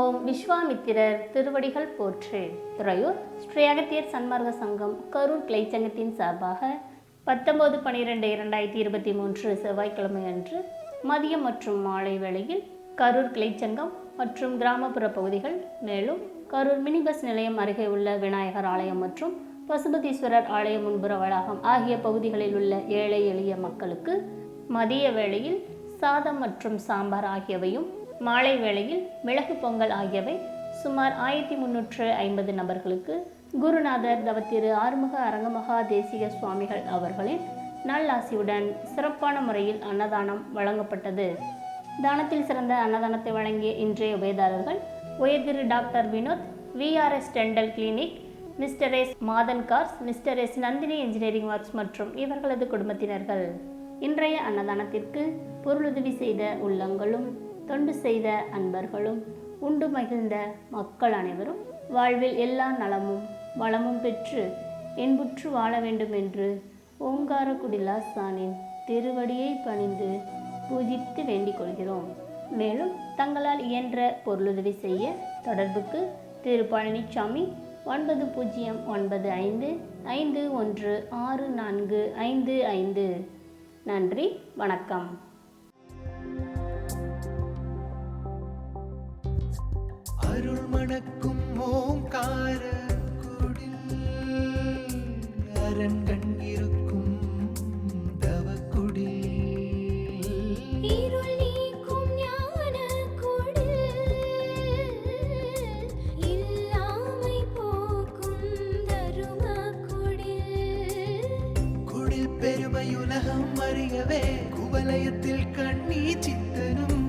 ஓம் விஸ்வாமித்திரர் திருவடிகள் போற்று. துறையூர் ஸ்ரீ அகத்தியர் சன்மார்க்க சங்கம் கரூர் கிளைச்சங்கத்தின் சார்பாக பத்தொன்பது பன்னிரெண்டு இரண்டாயிரத்தி இருபத்தி மூன்று செவ்வாய்க்கிழமை அன்று மதியம் மற்றும் மாலை வேளையில் கரூர் கிளைச்சங்கம் மற்றும் கிராமப்புற பகுதிகள் மேலும் கரூர் மினி பஸ் நிலையம் அருகே உள்ள விநாயகர் ஆலயம் மற்றும் பசுபதீஸ்வரர் ஆலய முன்புற வளாகம் ஆகிய பகுதிகளில் உள்ள ஏழை எளிய மக்களுக்கு மதிய வேளையில் சாதம் மற்றும் சாம்பார் ஆகியவையும் மாலை வேளையில் மிளகு பொங்கல் ஆகியவை சுமார் ஆயிரத்தி முன்னூற்று ஐம்பது நபர்களுக்கு குருநாதர் தவத்திரு ஆறுமுக அரங்கமகா தேசிக சுவாமிகள் அவர்களின் நல்லாசியுடன் சிறப்பான முறையில் அன்னதானம் வழங்கப்பட்டது. தானத்தில் சிறந்த அன்னதானத்தை வழங்கிய இன்றைய உபயதாரர்கள் உயர்திரு doctor Vinod VRS dental clinic mister S Madhan cars mister S Nandini engineering works மற்றும் இவர்களது குடும்பத்தினர்கள். இன்றைய அன்னதானத்திற்கு பொருளுதவி செய்த உள்ளங்களும் தொண்டு செய்த அன்பர்களும் உண்டு மகிழ்ந்த மக்கள் அனைவரும் வாழ்வில் எல்லா நலமும் வளமும் பெற்று இன்புற்று வாழ வேண்டும் என்று ஓங்கார குடிலாசானின் திருவடியை பணிந்து பூஜித்து வேண்டிக் கொள்கிறோம். மேலும் தங்களால் இயன்ற பொருளுதவி செய்ய தொடர்புக்கு திரு பழனிசாமி ஒன்பது பூஜ்ஜியம் ஒன்பது ஐந்து ஐந்து ஒன்று ஆறு நான்கு ஐந்து ஐந்து. நன்றி வணக்கம். அருள் மணக்கும் ஓங்கார குடில் அரண்கண் இருக்கும் தவக்குடில் பெருமையுலகம் அறியவே குவலயத்தில் கண்ணி சித்தனும்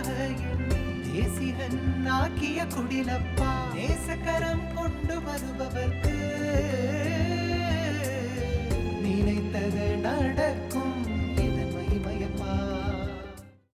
பெரிதாக தேசிகன் ஆக்கிய குடிலப்பா. தேசக்கரம் கொண்டு வருபவர்க்கு.